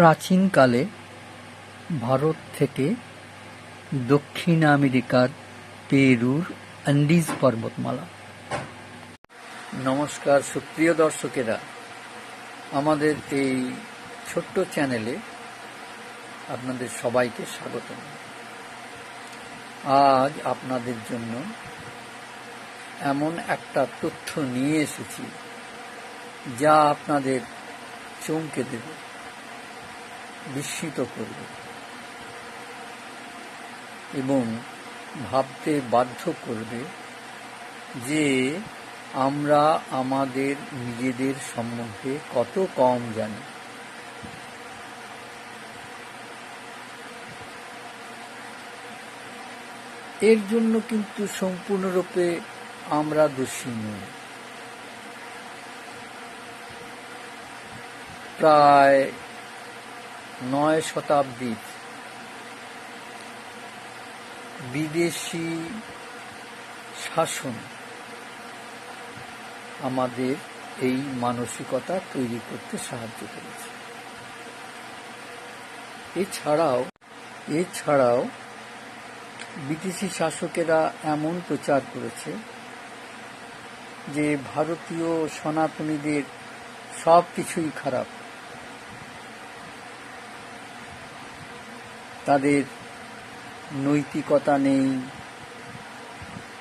প্রাচীনকালে ভারত থেকে দক্ষিণ আমেরিকার পেরুর অ্যান্ডিজ পর্বতমালা। নমস্কার, সুপ্রিয় দর্শকেরা। আমাদের এই ছোট্ট চ্যানেলে আপনাদের সবাইকে স্বাগত আজ আপনাদের জন্য এমন একটা তথ্য নিয়ে এসেছি, যা আপনাদের চমকে দেবে। বিস্মিত করবে। এবং ভাবতে বাধ্য করবে যে আমরা আমাদের নিজেদের সম্বন্ধে কত কম জানি। এর জন্য কিন্তু সম্পূর্ণরূপে আমরা দোষী নই। প্রায় নয় শতাব্দীর বিদেশি শাসন আমাদের এই মানসিকতা তৈরি করতে সাহায্য করেছে। এছাড়াও এছাড়াও বিদেশি শাসকেরা এমন প্রচার করেছে যে ভারতীয় সনাতনীদের সব কিছুই খারাপ। তাদের নৈতিকতা নেই,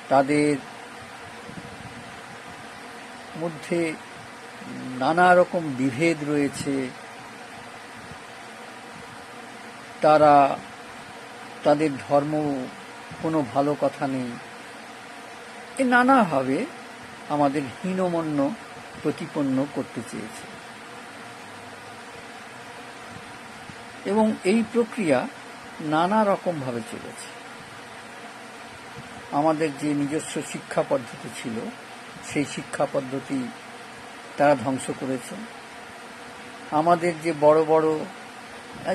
তাদের মধ্যে নানা রকম বিভেদ রয়েছে। তারা তাদের ধর্ম কোনো ভালো কথা নেই। এ নানাভাবে আমাদের হীনমন্য প্রতিপন্ন করতে চেয়েছে। এবং এই প্রক্রিয়া নানা রকমভাবে চলেছে। আমাদের যে নিজস্ব শিক্ষা পদ্ধতি ছিল, সেই শিক্ষা পদ্ধতি তারা ধ্বংস করেছে। আমাদের যে বড় বড়,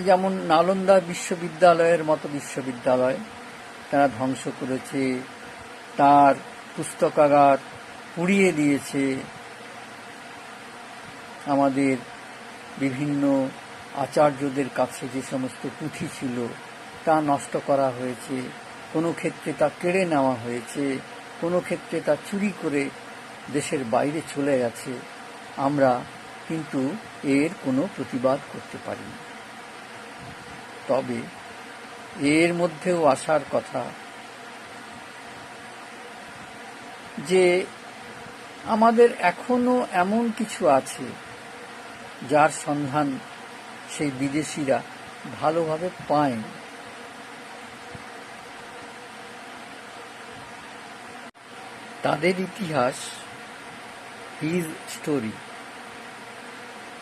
যেমন নালন্দা বিশ্ববিদ্যালয়ের মতো বিশ্ববিদ্যালয় তারা ধ্বংস করেছে, তার পুস্তকাগার পুড়িয়ে দিয়েছে। আমাদের বিভিন্ন আচার্যদের কাছে যে সমস্ত পুঁথি ছিল তা নষ্ট করা হয়েছে। কোনো ক্ষেত্রে তা কেড়ে নেওয়া হয়েছে। কোনো ক্ষেত্রে তা চুরি করে দেশের বাইরে চলে গেছে। আমরা কিন্তু এর কোনো প্রতিবাদ করতে পারি না তবে এর মধ্যেও আসার কথা যে আমাদের এখনও এমন কিছু আছে যার সন্ধান সেই বিদেশিরা ভালোভাবে পায় তাদের ইতিহাস হিজ স্টোরি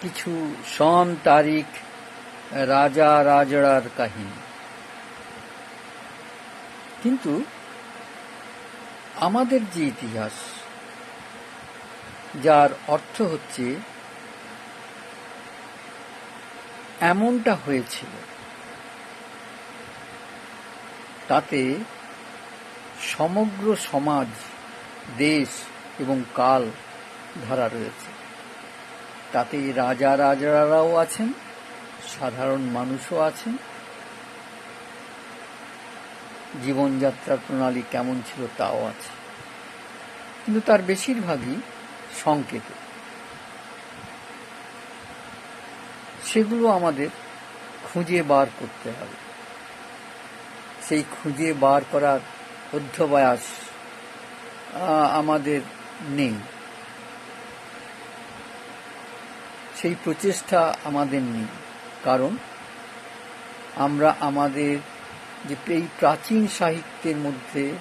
কিছু সন, তারিখ, রাজা রাজড়ার কাহিনী। কিন্তু আমাদের যে ইতিহাস, যার অর্থ হচ্ছে এমনটা হয়েছিল। তাতে সমগ্র সমাজ দেশ এবং কাল ধরা রয়েছে। তাতে রাজা রাজারাও আছেন, সাধারণ মানুষও আছেন। জীবনযাত্রার প্রণালী কেমন ছিল তাও আছে। কিন্তু তার বেশিরভাগই সংকেত। সেগুলো আমাদের খুঁজে বার করতে হবে। সেই খুঁজে বার করার অধ্যবয়াস আমাদের নেই। সেই প্রচেষ্টা আমাদের নেই। কারণ আমরা আমাদের যে এই প্রাচীন সাহিত্যের মধ্যে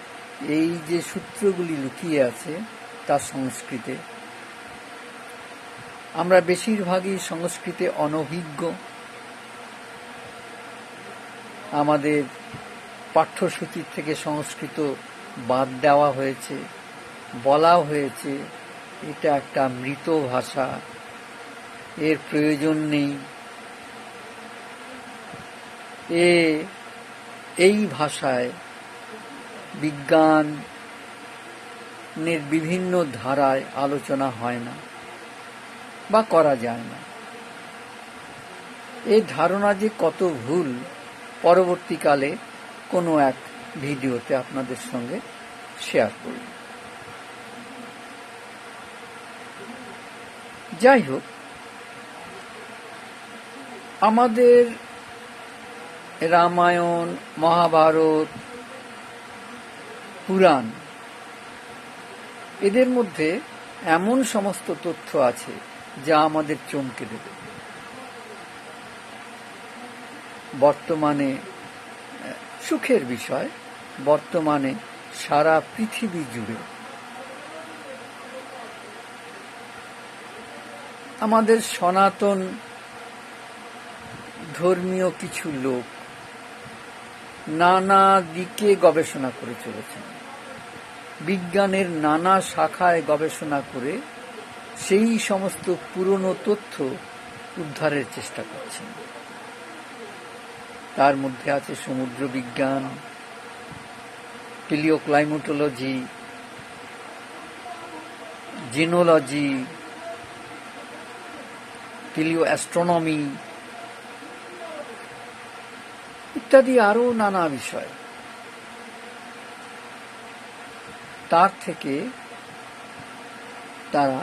এই যে সূত্রগুলি লুকিয়ে আছে, তা সংস্কৃতে। আমরা বেশিরভাগই সংস্কৃতে অনভিজ্ঞ। আমাদের পাঠ্যসূচির থেকে সংস্কৃত বাদ দেওয়া হয়েছে। বলা হয়েছে, এটা একটা মৃত ভাষা। এর প্রয়োজন নেই। এ, এই ভাষায় বিজ্ঞানের বিভিন্ন ধারায় আলোচনা হয় না বা করা যায় না। এই ধারণা যে কত ভুল, পরবর্তীকালে কোনো এক ভিডিওতে আপনাদের সঙ্গে শেয়ার করব। যাই হোক, আমাদের রামায়ণ, মহাভারত, পুরাণ, এদের মধ্যে এমন সমস্ত তথ্য আছে যা আমাদের চমকে দেবে। বর্তমানে সুখের বিষয়, বর্তমানে সারা পৃথিবী জুড়ে আমাদের সনাতন ধর্মীয় কিছু লোক নানা দিকে গবেষণা করে চলেছেন। বিজ্ঞানের নানা শাখায় গবেষণা করে সেই সমস্ত পুরনো তথ্য উদ্ধারের চেষ্টা করছেন। তার মধ্যে আছে সমুদ্র বিজ্ঞান পিলিওক্লাইমেটোলজি জিনোলজি পিলিও অ্যাস্ট্রোনমি ইত্যাদি আরও নানা বিষয়। তার থেকে তারা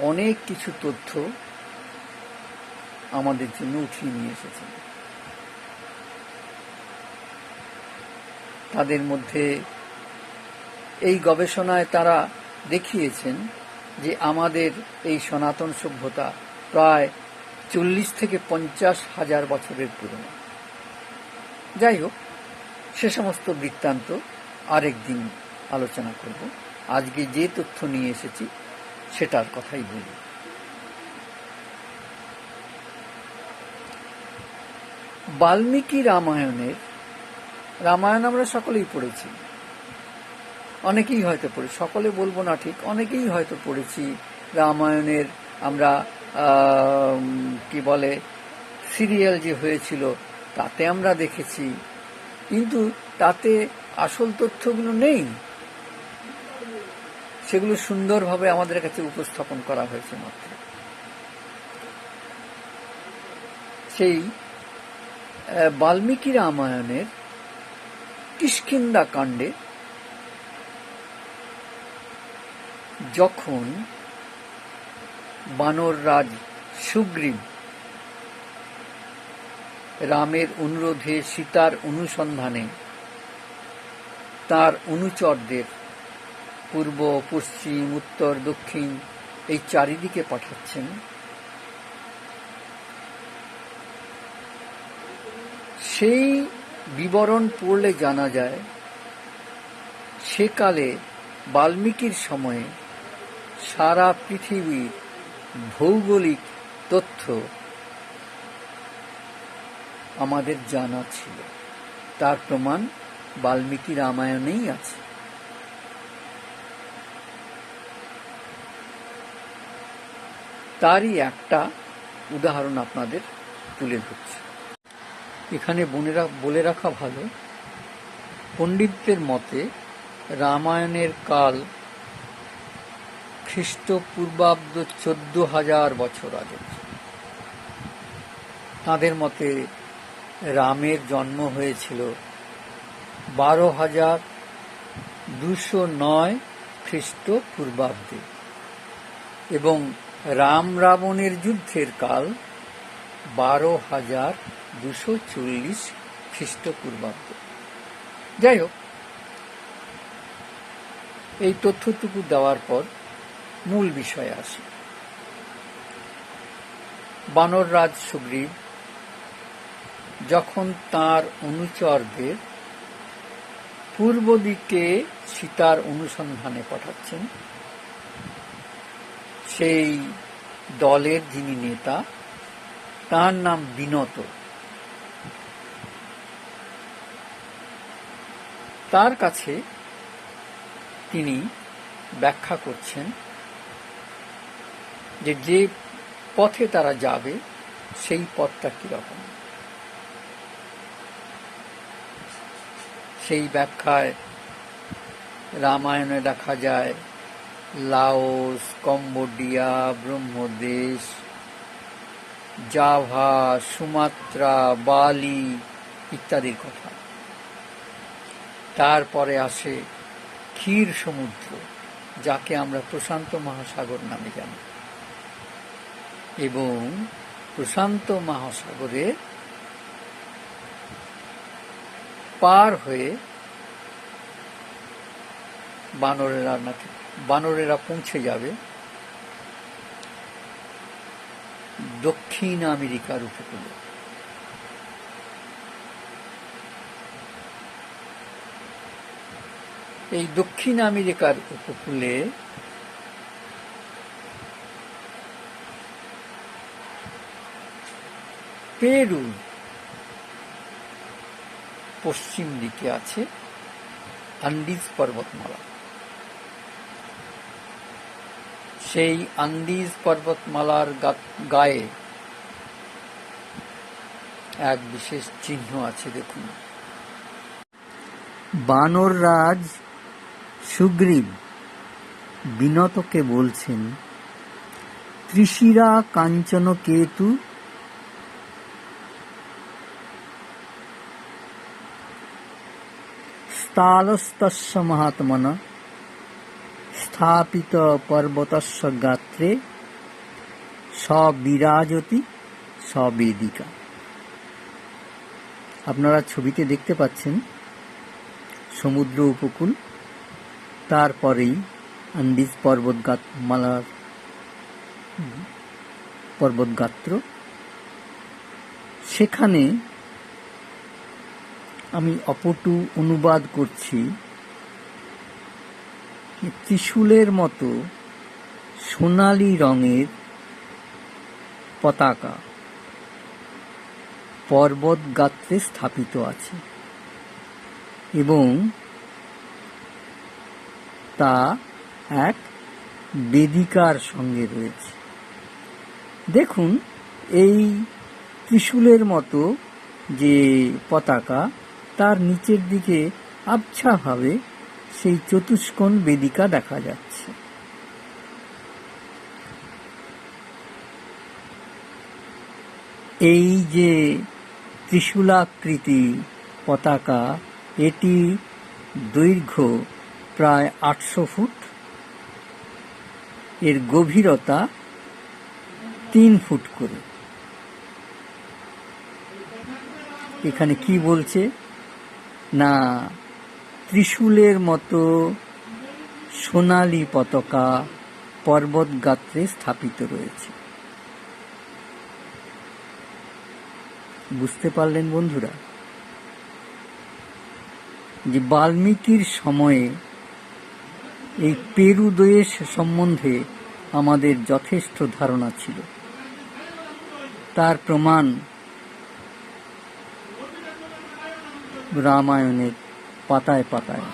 অনেক কিছু তথ্য আমাদের জন্য উঠিয়ে নিয়ে এসেছেন তাদের মধ্যে এই গবেষণায় তারা দেখিয়েছেন যে আমাদের এই সনাতন সভ্যতা প্রায় চল্লিশ থেকে পঞ্চাশ হাজার বছরের পুরনো। যাই হোক সে সমস্ত বৃত্তান্ত আরেকদিন আলোচনা করব। আজকে যে তথ্য নিয়ে এসেছি সেটার কথাই বলি। বাল্মীকি রামায়ণের রামায়ণ আমরা সকলেই পড়েছি। অনেকেই হয়তো পড়ি সকলে বলব না ঠিক অনেকেই হয়তো পড়েছি। রামায়ণের আমরা আম, কি বলে, সিরিয়াল যে হয়েছিল, তাতে আমরা দেখেছি। কিন্তু তাতে আসল তথ্যগুলো নেই। সেগুলো সুন্দরভাবে আমাদের কাছে উপস্থাপন করা হয়েছে মাত্র। সেই বাল্মীকি রামায়ণের কিষ্কিন্দা কাণ্ডে যখন বানর রাজ সুগ্রীব। রামের অনুরোধে সীতার অনুসন্ধানে তার অনুচরদের পূর্ব, পশ্চিম, উত্তর, দক্ষিণ এই চারিদিকে পাঠাচ্ছেন। সেই বিবরণ পড়লে জানা যায় সেকালে বাল্মীকির সময়ে সারা পৃথিবীর ভৌগোলিক তথ্য আমাদের জানা ছিল। তার প্রমাণ বাল্মীকি রামায়ণেই আছে। তারই একটা উদাহরণ আপনাদের তুলে ধরছি। এখানে বনেরা বলে রাখা ভালো, পণ্ডিতদের মতে রামায়ণের কাল খ্রিস্টপূর্বাব্দ চোদ্দ হাজার বছর আগে। তাঁদের মতে রামের জন্ম হয়েছিল বারো হাজার দুশো নয় খ্রিস্টপূর্বাব্দে এবং রাম রাবণের যুদ্ধের কাল বারো হাজার দুশো চল্লিশ খ্রিস্টপূর্বাব্দ। যাই হোক, এই তথ্যটুকু দেওয়ার পর মূল বিষয়ে আসি বানররাজ সুগ্রীব যখন তার অনুচরদের পূর্ব দিকে সীতার অনুসন্ধানে পাঠাচ্ছেন, সেই দলের যিনি নেতা, তার নাম বিনত। তার কাছে তিনি ব্যাখ্যা করছেন যে যে পথে তারা যাবে, সেই পথটা কীরকম? সেই ব্যাখ্যায় রামায়ণে দেখা যায়, লাওস, কম্বোডিয়া, ব্রহ্মদেশ, জাভা, সুমাত্রা, বালি ইত্যাদির কথা। তারপরে আসে ক্ষীর সমুদ্র, যাকে আমরা প্রশান্ত মহাসাগর নামে জানি। এবং প্রশান্ত মহাসাগরে পার হয়ে বানরেরা নাকি, বানরেরা পৌঁছে যাবে দক্ষিণ আমেরিকার উপকূলে এই দক্ষিণ আমেরিকার উপকূলে পেরু। পশ্চিম দিকে আছে আন্দিজ পর্বতমালা। সেই আন্দিজ পর্বতমালার গায়ে এক বিশেষ চিহ্ন আছে, দেখুন। বানর রাজ সুগ্রীব বিনতকে বলছেন, ত্রিশিরা কাঞ্চন কেতু স্তালস্তস্য মহাত্মন স্থাপিত পর্বতস্য গাত্রে সবিরাজতি সবেদিকা আপনারা ছবিতে দেখতে পাচ্ছেন সমুদ্র উপকূল তারপরেই আন্দিজ পর্বতগাত মালার পর্বতগাত্র সেখানে আমি অপটু অনুবাদ করছি ত্রিশূলের মতো সোনালি রঙের পতাকা পর্বত গাত্রে স্থাপিত আছে এবং তা এক বেদিকার সঙ্গে রয়েছে। দেখুন, এই ত্রিশূলের মতো যে পতাকা তার নিচের দিকে আবছাভাবে সেই চতুষ্কোণ বেদিকা দেখা যাচ্ছে। এই যে ত্রিশূলাকৃতি পতাকা, এটি দৈর্ঘ্য প্রায় আটশো ফুট। এর গভীরতা তিন ফুট করে। এখানে কি বলছে? না, ত্রিশূলের মতো সোনালী পতাকা পর্বত গাত্রে স্থাপিত রয়েছে। বুঝতে পারলেন বন্ধুরা? যে বাল্মীকির সময়ে এই পেরু দেশ সম্বন্ধে আমাদের যথেষ্ট ধারণা ছিল। তার প্রমাণ রামায়ণের পাতায় পাতায়।